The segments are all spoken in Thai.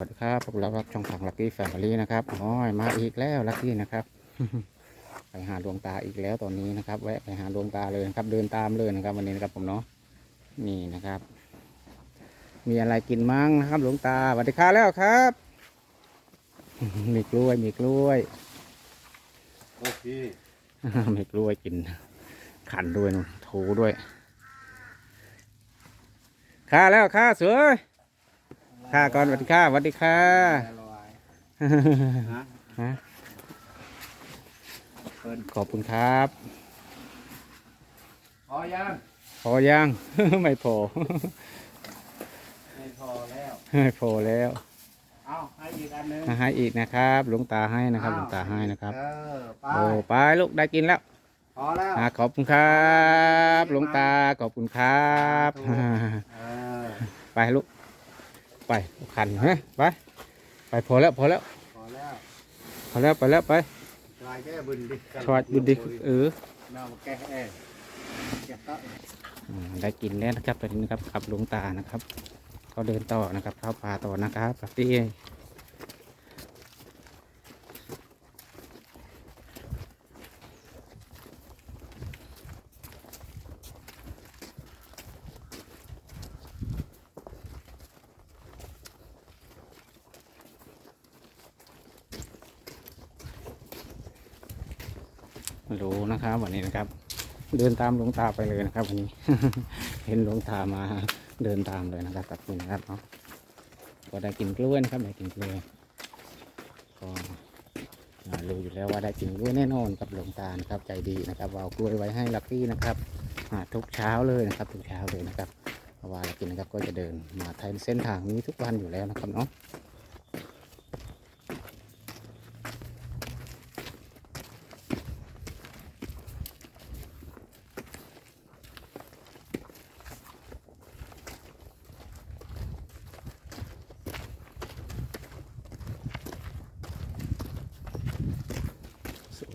สวัสดีครับพวกเรารับช่องทางลักกี้แฟมิลี่นะครับโอ้ยมาอีกแล้วลักกี้นะครับ ไปหาดวงตาอีกแล้วตอนนี้นะครับ แวะไปหาดวงตาเลยนะครับ เดินตามเลยนะครับ วันนี้นะครับผมเนาะนี่นะครับ มีอะไรกินมั้งนะครับหลวงตาสวัสดีครับแล้วครับ มีกล้วยมีกล้วยโอเคมีกล้วยกิน ขันด้วยนู่นถูด้วยข้าแล้วข้าเสือ ข้าก่อนสวัสดีค่ะสวัสดีค่ะลอยฮะฮะเพิ่นขอบคุณครับพอยังพอยัง ไม่พอ ไม่พอแล้วไม่พอแล้วเอาให้อีกอันหนึงให้อีกนะครับ หลวงตาให้นะครับ หลวงตาให้นะครับเออไปโอ้ไปลูกได้กินแล้วพอแล้วอะขอบคุณครับ หลวงตาขอบคุณครับเออไปลูก ไปขันฮะไปไปพอแล้วพอแล้วพอแล้วพอแล้วไปแล้วไปลายแก้บุญดิสวัสดีดีเออน้ามาแก้เองแก้ต๊ะอืมได้กินแล้วนะครับตอนนี้นะครับกับหลวงตานะครับ ก็เดินต่อนะครับเข้าป่าต่อนะครับป รู้นะครับวันนี้นะครับ เดินตามหลวงตาไปเลยนะครับวันนี้ เห็นหลวงตามาเดินตามเลยนะครับตัดสินนะครับเนาะก็ได้กินกล้วยนะครับได้กินกล้วยก็รู้อยู่แล้วว่าได้กินกล้วยแน่นอนกับหลวงตานะครับใจดีนะครับเอากล้วยไว้ให้ลักกี้นะครับอ่าทุกเช้าเลยนะครับ ทุกเช้าเลยนะครับเพราะว่าลักกี้นะครับก็จะเดินมาทางเส้นทางนี้ทุกวันอยู่แล้วนะครับเนาะ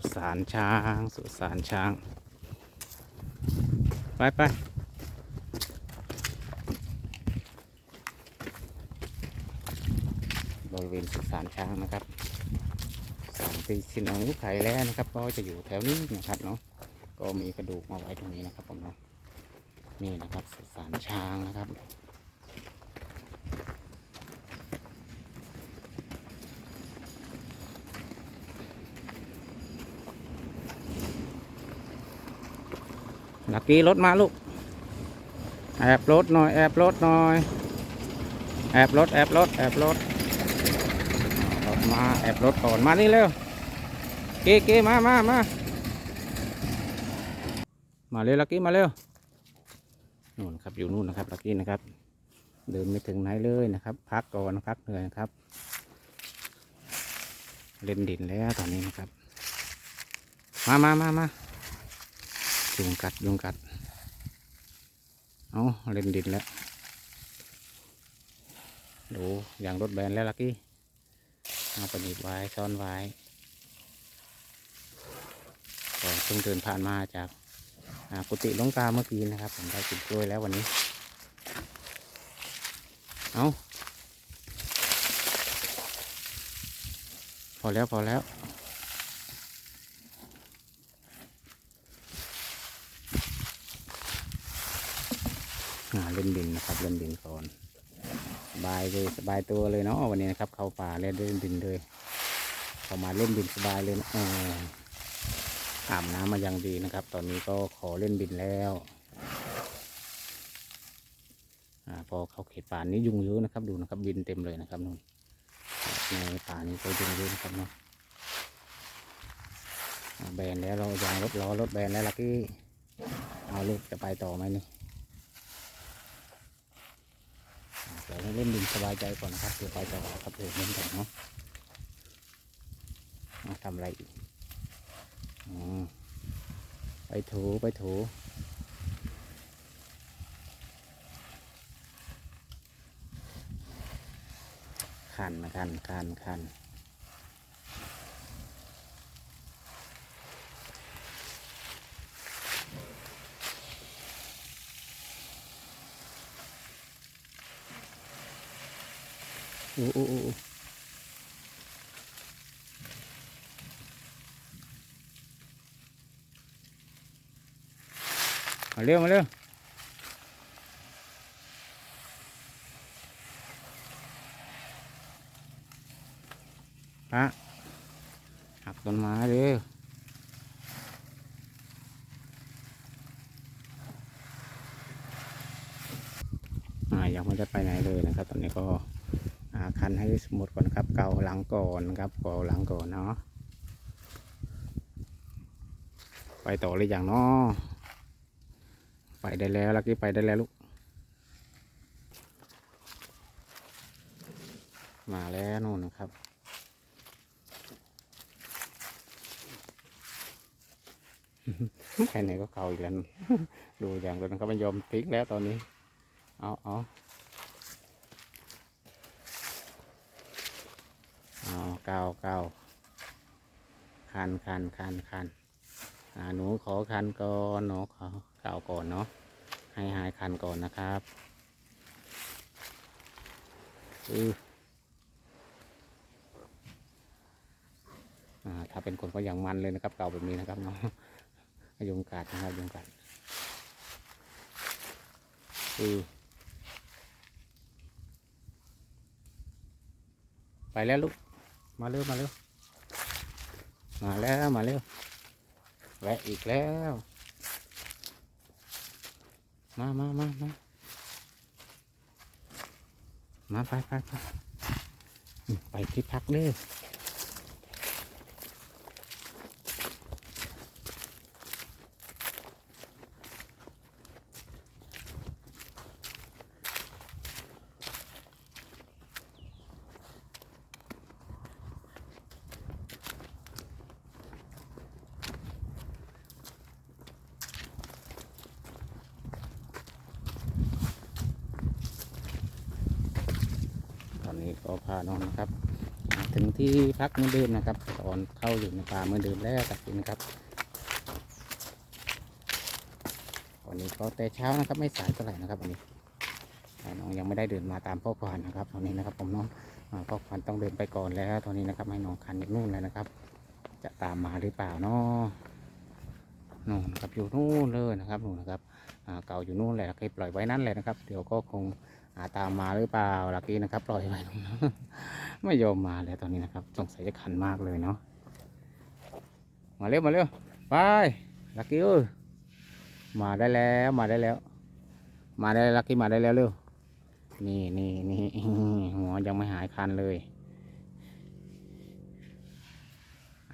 สุสานช้าง สุสานช้าง ไปไปบริเวณสุสานช้างนะครับสามปีสินองลูกไข่แล้วนะครับ ก็จะอยู่แถวนี้นะครับเนาะก็มีกระดูกมาไว้ตรงนี้นะครับผมเนาะนี่นะครับสุสานช้างนะครับ ลักกี้รถมาลูก แอบรถหน่อย แอบรถหน่อย แอบรถ แอบรถ แอบรถ รถมา แอบรถก่อน มานี่เร็ว เก้เก้มามามามาเร็วลักกี้มาเร็วนู่นครับอยู่นู่นนะครับลักกี้นะครับ เดินไม่ถึงไหนเลยนะครับ พักก่อนพักเหนื่อยนะครับ เล่นดินแล้วตอนนี้นะครับ มามามามา ยุงกัดยุงกัด เอาเล่นดินแล้วดูอย่างรถแบนแล้วลักกี้เอาไปหนีบไว้ซ่อนไว้ก็เพิ่งเดินผ่านมาจากอ่ากุฏิลงตาเมื่อกี้นะครับ ผมได้กินกล้วยแล้ววันนี้ เอาพอแล้วพอแล้ว เล่นดินนะครับเล่นดินก่อนสบายเลยสบายตัวเลยเนาะวันนี้นะครับ เข้าป่าเล่นเล่นดินเลยเข้ามาเล่นดินสบายเลยนะอาบน้ำมาอย่างดีนะครับ ตอนนี้ก็ขอเล่นดินแล้วอพอเข้าเขตป่านี้ยุงเยอะนะครับ ดูนะครับ บินเต็มเลยนะครับนู่นในป่านี้ก็ยุงเยอะนะครับเนาะแบนแล้วเรายางรถล้อรถแบนแล้วลักกี้เอาลูกจะไปต่อไหมนี่ เดี๋ยว ให้เล่นดินสบายใจก่อนนะครับเดี๋ยวไปต่อครับเดี๋ยวเล่นกันเนาะมาทำอะไรอีกไปถูไปถูคันนะคันคันคัน โอ้โอ้โอมาเร็วมาเร็วฮะหักต้นไม้เร็วอ่ายังไม่ได้ไปไหนเลยนะครับ ตอนนี้ก็ คันให้หมดก่อนครับ เกาหลังก่อนครับเกาหลังก่อนเนาะไปต่อเลยอย่างเนาะไปได้แล้วลักกี้ไปได้แล้วลูกมาแล้วนู่นนะครับไปไหนก็เก่าอีกแล้วดูอย่างตัวนั้นเขาไม่ยอมพลิกแล้วตอนนี้ เอาเอา เอาเกาเกาคันคันคันคันหนูขอคันก่อนหนูขอเกาก่อนเนาะให้หายคันก่อนนะครับอืออ่าถ้าเป็นคนก็อย่างมันเลยนะครับ เก่าแบบนี้นะครับเนาะยุงกัดนะครับยุงกัดอือไปแล้วลูก มาเร็วมาเร็วมาแล้วมาเร็วแวะอีกแล้ว มามามามามาไปไปไปไปที่พักเด้อ ต นนี้ก็พานองนะครับ ถึงที่พักเหมือนเดิมนะครับตอนเข้าอยู่ในป่าเหมือนเดิมแล้วตัดสินครับวันนี้ก็แต่เช้านะครับไม่สายเท่าไหร่นะครับวันนี้น้องยังไม่ได้เดินมาตามพ่อควานนะครับตอนนี้นะครับผมน้องพ่อควานต้องเดินไปก่อนแล้วตอนนี้นะครับให้น้องคันอยู่นู่นเลยนะครับ จะตามมาหรือเปล่าเนาะนู่นนะครับอยู่นู่นเลยนะครับนู่นนะครับ เก่าอยู่นู่นแหละเคยปล่อยไว้นั่นแหละนะครับ เดี๋ยวก็คงอาตามมาหรือเปล่าลักกี้นะครับ ปล่อยไว้ตรงนั้นไม่ยอมมาเลยตอนนี้นะครับสงสัยจะขันมากเลยเนาะมาเร็วมาเร็วไปลักกี้เอ้ยมาได้แล้วมาได้แล้ว มาได้ลักกี้มาได้แล้วเร็วนี่นี่นี่หัวยังไม่หายคันเลย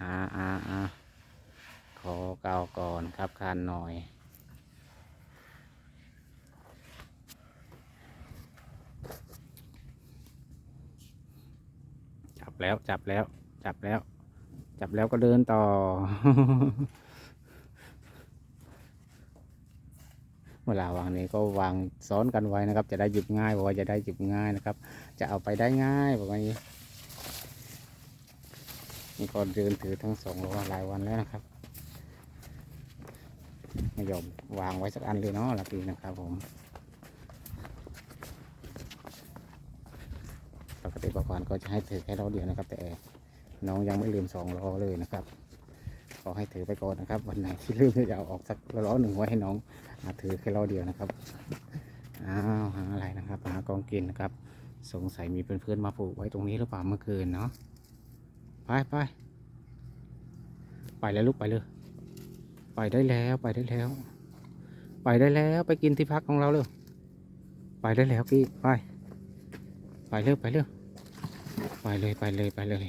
อ่าอ่าอ่าขอเกาก่อนครับคันหน่อย แล้วจับแล้ว จับแล้ว จับแล้วก็เดินต่อ เวลาวางนี้ก็วางซ้อนกันไว้นะครับ จะได้หยิบง่ายบอกว่าจะได้หยิบง่ายนะครับ จะเอาไปได้ง่ายบอกว่านี้นี่ก็เดินถือทั้งสองระหลายวันแล้วนะครับไม่ยอมวางไว้สักอันเลยเนาะลักดีนะครับผม ปกติประกอบก็จะให้ถือแค่ล้อเดียวนะครับ แต่น้องยังไม่ลืมสองล้อเลยนะครับขอให้ถือไปก่อนนะครับ วันไหนที่ลืมจะเอาออกสักล้อหนึ่งไว้ให้น้องอาถือแค่ล้อเดียวนะครับอ้าวหาอะไรนะครับหากองกินนะครับ สงสัยมีเพื่อนๆมาปลูกไว้ตรงนี้หรือเปล่าเมื่อคืนเนาะไปไปไปแล้วลูกไปเลย ไปได้แล้วไปได้แล้ว ไปได้แล้วไปกินที่พักของเราเลยไปได้แล้วกี้ไป ไปเร็วไปเร็วไปเลยไปเลยไปเลย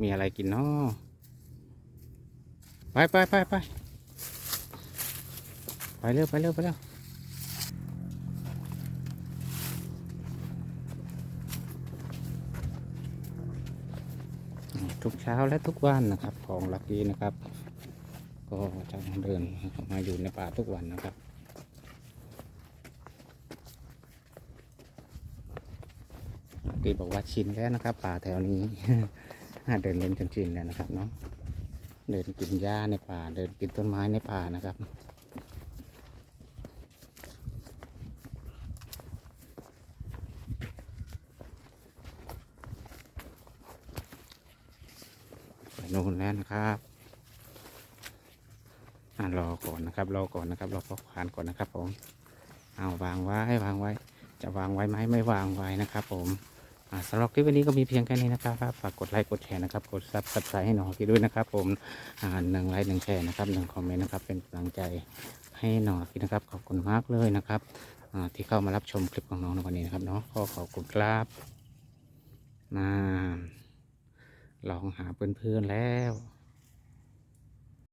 มีอะไรกินเนาะไปไปไปไปไปเร็วไปเร็วไปเร็วอืมทุกเช้าและทุกวันนะครับ ของลักกี้นะครับ ก็จะเดินมาอยู่ในป่าทุกวันนะครับ ตีบอกว่าชินแล้วนะครับป่าแถวนี้ เดินเล่นจนชินแล้วนะครับเนาะเดินกินหญ้าในป่า เดินกินต้นไม้ในป่านะครับไปนู่นแล้วนะครับรอก่อนนะครับรอก่อนนะครับรอพ่อคานก่อนนะครับผมเอาวางไว้วางไว้ จะวางไว้ไหมไม่วางไว้นะครับผม สำหรับคลิปวันนี้ก็มีเพียงแค่นี้นะครับฝากกดไลค์กดแชร์นะครับกดซับสไครต์ให้หนอพี่ด้วยนะครับผมหนึ่งไลค์หนึ่งแชร์นะครับหนึ่งคอมเมนต์นะครับเป็นกำลังใจให้หนอพี่นะครับขอบคุณมากเลยนะครับที่เข้ามารับชมคลิปของน้องในวันนี้นะครับเนาะก็ขอบคุณครับมาลองหาเพื่อนๆแล้ว